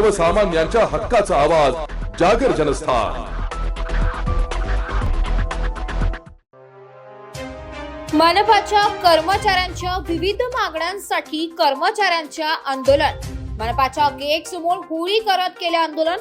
सर्वसामान्यांच्या हक्काचा आवाज जागर जनस्थान. मनपाच्या कर्मचाऱ्यांच्या विविध मागण्यांसाठी कर्मचाऱ्यांच्या आंदोलन. मनपाच्या गेट समोर होळी करत केले आंदोलन.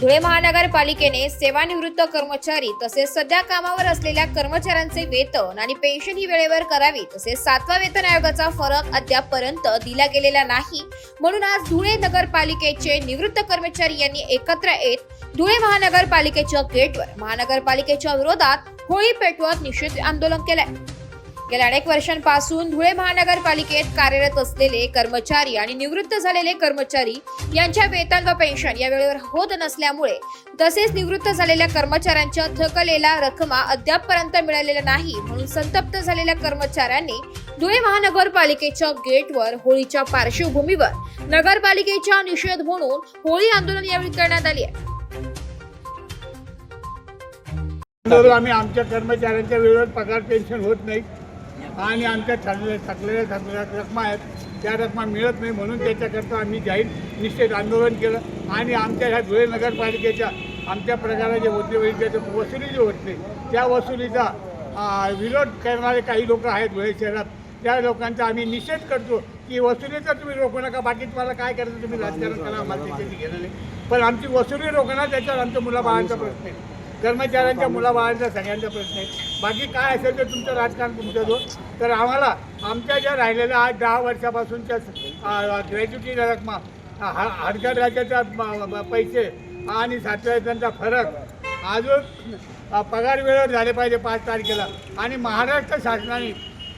धुळे महानगरपालिकेने सेवानिवृत्त कर्मचारी तसेच सध्या कामावर असलेल्या कर्मचाऱ्यांचे वेतन आणि पेन्शन ही वेळेवर करावी तसेच सातवा वेतन आयोगाचा फरक अद्यापपर्यंत दिला गेलेला नाही. म्हणून आज धुळे नगरपालिकेचे निवृत्त कर्मचारी यांनी एकत्र येत धुळे महानगरपालिकेच्या गेटवर महानगरपालिकेच्या विरोधात होळी पेटवत निषेध आंदोलन केलंय. गेल्या अनेक वर्षांपासून धुळे महानगरपालिकेत कार्यरत असलेले कर्मचारी आणि निवृत्त झालेले कर्मचारी यांच्या वेतन व पेन्शन या वेळेवर होत नसल्यामुळे तसेच निवृत्त झालेल्या कर्मचाऱ्यांच्या थकलेल्या रकमा अद्यापपर्यंत मिळालेल्या नाही म्हणून संतप्त झालेल्या कर्मचाऱ्यांनी धुळे महानगरपालिकेच्या गेटवर होळीच्या पार्श्वभूमीवर नगरपालिकेच्या निषेध म्हणून होळी आंदोलन यावेळी करण्यात आली आहे. आम्ही आमच्या कर्मचाऱ्यांच्या वेळेवर पगार पेन्शन होत नाही. आणि आमच्या ठरले थकलेल्या थकलेल्या रकमा आहेत. त्या रकमा मिळत नाही म्हणून त्याच्याकरता आम्ही जाहीर निश्चित आंदोलन केलं. आणि आमच्या ह्या धुळे नगरपालिकेच्या आमच्या प्रकाराचे उद्योगाचे होते वसुली जी होते त्या वसुलीचा विरोध करणारे काही लोक आहेत धुळे शहरात. त्या लोकांचा आम्ही निषेध करतो की वसुलीचा तुम्ही रोखू नका बाकी तुम्हाला काय करायचं तुम्ही राजकारण करा आम्हाला त्याच्याशी घेणं नाही पण आमची वसुली रोखणार त्याच्यावर आमच्या मुलाबाळांचा प्रश्न आहे. कर्मचाऱ्यांच्या मुलाबाळांचा सगळ्यांचा प्रश्न आहे. बाकी काय असेल ते तुमचं राजकारण तुमचं जो तर आम्हाला आमच्या ज्या राहिलेल्या आज दहा वर्षापासूनच्या ग्रॅज्युटी रकमा हडकर राज्याचा पैसे आणि सातव्या फरक अजून पगार वेळेवर झाले पाहिजे पाच तारखेला. आणि महाराष्ट्र शासनाने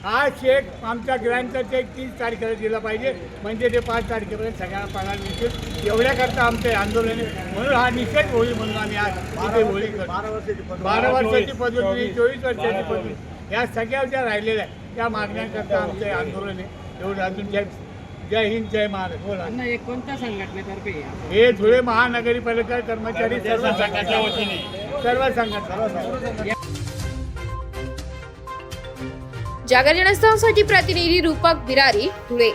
हा चेक आमच्या ग्रँडचा चेक तीस तारखेला दिला पाहिजे. म्हणजे ते पाच तारखेपर्यंत सगळ्यांना पगार मिळतील. एवढ्याकरता आमचे आंदोलन आहे. म्हणून हा निषेध होळी म्हणून आम्ही आज इथे होळी करतो बारा वर्षाची बारा वर्षाची पद्धती चोवीस वर्षाची पद्धती या सगळ्या ज्या राहिलेल्या आहेत त्या मागण्यांकरता आमचे आंदोलन आहे. एवढं अजून जय जय हिंद जय महाराष्ट्र. बोला. कोणत्या संघटनेतर्फे? हे धुळे महानगरपालिका कर्मचारी सर्व वतीने. सर्व संघटना जागर जनस्थानसाठी प्रतिनिधी रूपक बिरारी धुळे.